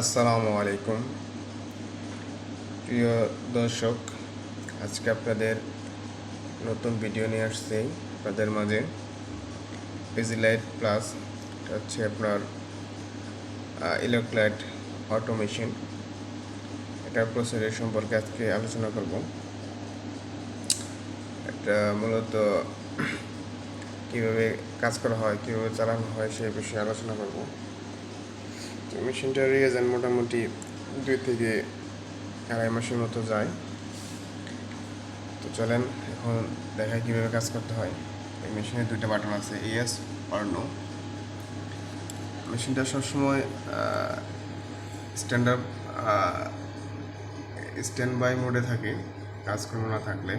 আসসালামু আলাইকুম। প্রিয় দর্শক, আজকে আপনাদের নতুন ভিডিও নিয়ে আসছি আপনাদের মাঝে। লাইট প্লাস এটা হচ্ছে আপনার ইলেকট্রাইট অটোমেশন এটার প্রসেসের সম্পর্কে আজকে আলোচনা করব। এটা মূলত কীভাবে কাজ করা হয়, কীভাবে চালানো হয় সেই বিষয়ে আলোচনা করব। মেশিনটার রিয়েজেন্ট মোটামুটি দুই থেকে আড়াই মাসের মতো যায়। তো চলেন, এখন দেখাই কীভাবে কাজ করতে হয়। এই মেশিনের দুইটা বাটন আছে ইএস আর নো মেশিনটা সবসময় স্ট্যান্ডার্ড স্ট্যান্ড বাই মোডে থাকে কাজকর্ম না থাকলে।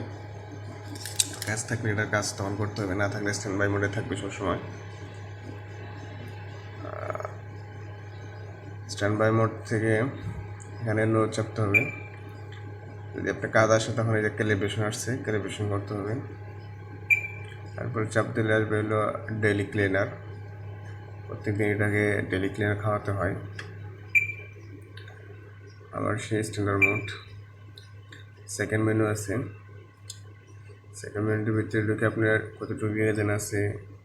কাজ থাকলে এটা কাজ তখন করতে হবে, না থাকলে স্ট্যান্ড বাই মোডে থাকবে সবসময়। স্ট্যান্ড বাই মোড থেকে এখানে নো চাপতে হবে। যদি আপনার কাজ আসে তখন এই যে ক্যালিব্রেশন আসছে ক্যালিব্রেশন করতে হবে। তারপরে চাপ দিলে আসবে হলো ডেলি ক্লিনার প্রত্যেকদিন এটাকে ডেলি ক্লিনার খাওয়াতে হয়। আবার সেই স্ট্যান্ডার্ড মোড সেকেন্ড মেনু আছে। সেকেন্ড মেনুটির ভিতরে ঢুকে আপনার কতটুকু আছে,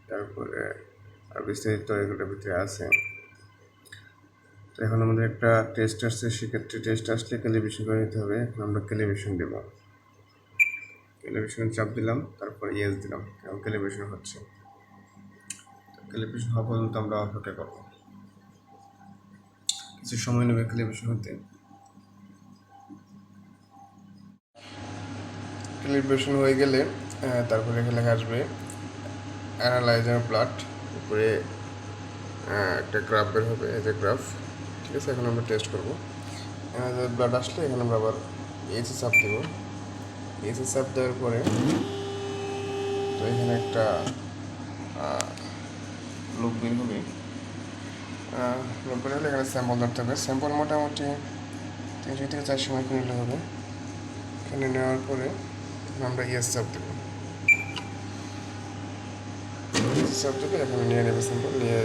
তারপরে আর বিস্তারিত এগুলোর ভিতরে আছে। এখন আমাদের একটা টেস্ট আসছে, সেক্ষেত্রে টেস্ট আসলে ক্যালিব্রেশন করে নিতে হবে। এখন আমরা ক্যালিব্রেশন দেবো। ক্যালিব্রেশন চাপ দিলাম, তারপর ইয়েস দিলাম, এখন ক্যালিব্রেশন হচ্ছে। ক্যালিব্রেশন হওয়া পর্যন্ত আমরা অপেক্ষা করব। কিছু সময় নেবে ক্যালিব্রেশন হতে। ক্যালিব্রেশন হয়ে গেলে তারপরে এখানে লেখা আসবে অ্যানালাইজার প্লাট উপরে একটা গ্রাফ বের হবে, এই যে গ্রাফ ঠিক আছে, এখন আমরা টেস্ট করব। ব্লাড আসলে, এখানে আমরা আবার এসি চাপ দেবো। এসি চাপ দেওয়ার পরে তো এখানে একটা লোক বের হবে। লোক বের হলে এখানে স্যাম্পল ধরতে হবে। স্যাম্পল মোটামুটি তিনশো থেকে চারশো মাইক্রো নিলে হবে। এখানে নেওয়ার পরে আমরা ইয়েস চাপ দেবো। চাপ দেবে, এখন নিয়ে নেবে স্যাম্পল নিয়ে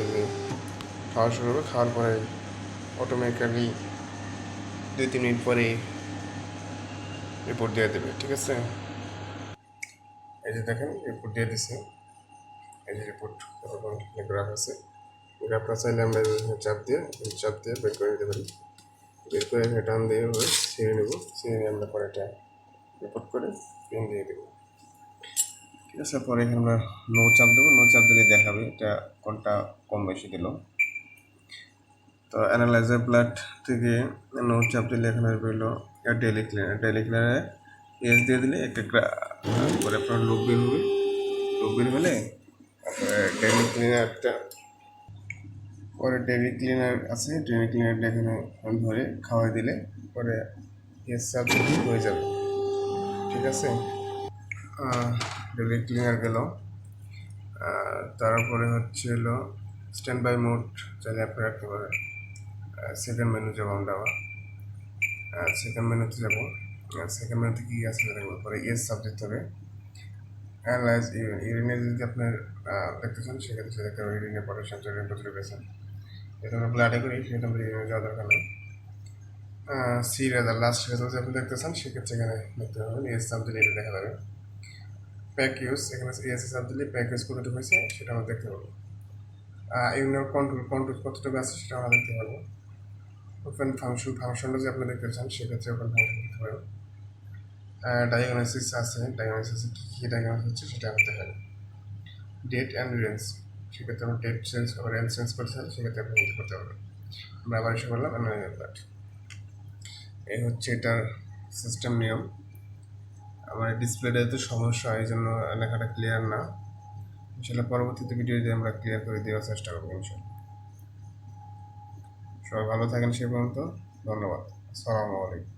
খাওয়া শুরু হবে খাওয়ার পরে অটোমেটিক্যালি দুই, তিন মিনিট পরে রিপোর্ট দিয়ে দেবে, ঠিক আছে? এই যে দেখেন রিপোর্ট দিয়ে দিছে। এই যে রিপোর্ট গ্রাফ আছে। গ্রাফটা চাইলে আমরা চাপ দিয়ে চাপ দিয়ে বের করে নিতে পারি। বের করে এখানে টান দিয়ে ছিঁড়ে নেব। ছিঁড়ে নিয়ে আমরা পরে এটা রিপোর্ট করে পেন দিয়ে দেবো। ঠিক আছে? পরে এখানে আমরা নো চাপ দেবো। নো চাপ দিলে দেখাবে এটা কোনটা কম বেশি দিল। তো অ্যানালাইজার প্লাট থেকে নোট চাপ দিলে এখানে রইল ডেলি ক্লিনার ডেলি ক্লিনারে এস দিয়ে দিলে একটা গ্রা- পরে আপনার লোক বের হবে। লোক বের হলে ডেলি ক্লিনারটা পরে ডেলি ক্লিনার আছে ডেলি ক্লিনারটা এখানে ধরে খাওয়াই দিলে পরে এস চাপ হয়ে যাবে। ঠিক আছে? ডেলি ক্লিনার গেল। তারপরে হচ্ছে হলো স্ট্যান্ড বাই মোড চাইলে আপনি রাখতে পারেন সেকেন্ড মেনু যাব আমরা আবার। সেকেন্ড মেনুতে যাব। সেকেন্ড মেনুতে কী আছে দেখব। পরে ইয়েস সাবজেক্ট হবে। অ্যানালাইজ ইউরিনে যদি আপনার দেখতে চান, সেক্ষেত্রে দেখতে হবে। ইউরিনে পটাশিয়াম সোডিয়াম কতটুকু পেয়েছেন যেটা আমরা ব্লাডে করি, সেটা আমরা ইউরিনে যাওয়া দরকার নেই। সি রেজাল্ট লাস্ট রেজাল্ট যদি আপনি দেখতে চান, সেক্ষেত্রে এখানে দেখতে পাবেন ইয়েস সাব দিলে এটা দেখা যাবে। প্যাক ইউজ এখানে সাব দিলে প্যাক ইউজ কতটুকু হয়েছে, সেটা আমরা দেখতে পাবো। ইউরিনের কন্ট্রোল কন্ট্রোল কতটুকু আছে সেটা আমরা দেখতে পাবো। ওপেন ফাংশন ফাংশনটা যদি আপনি দেখতে চান, সেক্ষেত্রে ওপেন ফাংশন দেখতে পারেন ডায়াগনোসিস আছে ডায়াগনোসিস কী কী ডায়াগনোসিস হচ্ছে সেটা আমরা দেখাবো ডেট অ্যান্ড রেঞ্জ সেক্ষেত্রে আমরা ডেট চেঞ্জ রেঞ্জ চেঞ্জ করতে চাই, সেক্ষেত্রে আপনি এটা করতে পারবেন। আমরা আবার এসে বললাম অ্যানালাইজার এই হচ্ছে এটার সিস্টেম নিয়ম। আমার ডিসপ্লেটা তো সমস্যা, এই জন্য লেখাটা ক্লিয়ার না। ইনশাল্লাহ পরবর্তীতে ভিডিওতে আমরা ক্লিয়ার করে দেওয়ার চেষ্টা করব, ইনশাল্লাহ। সবাই ভালো থাকেন সে পর্যন্ত ধন্যবাদ। আসসালামু আলাইকুম।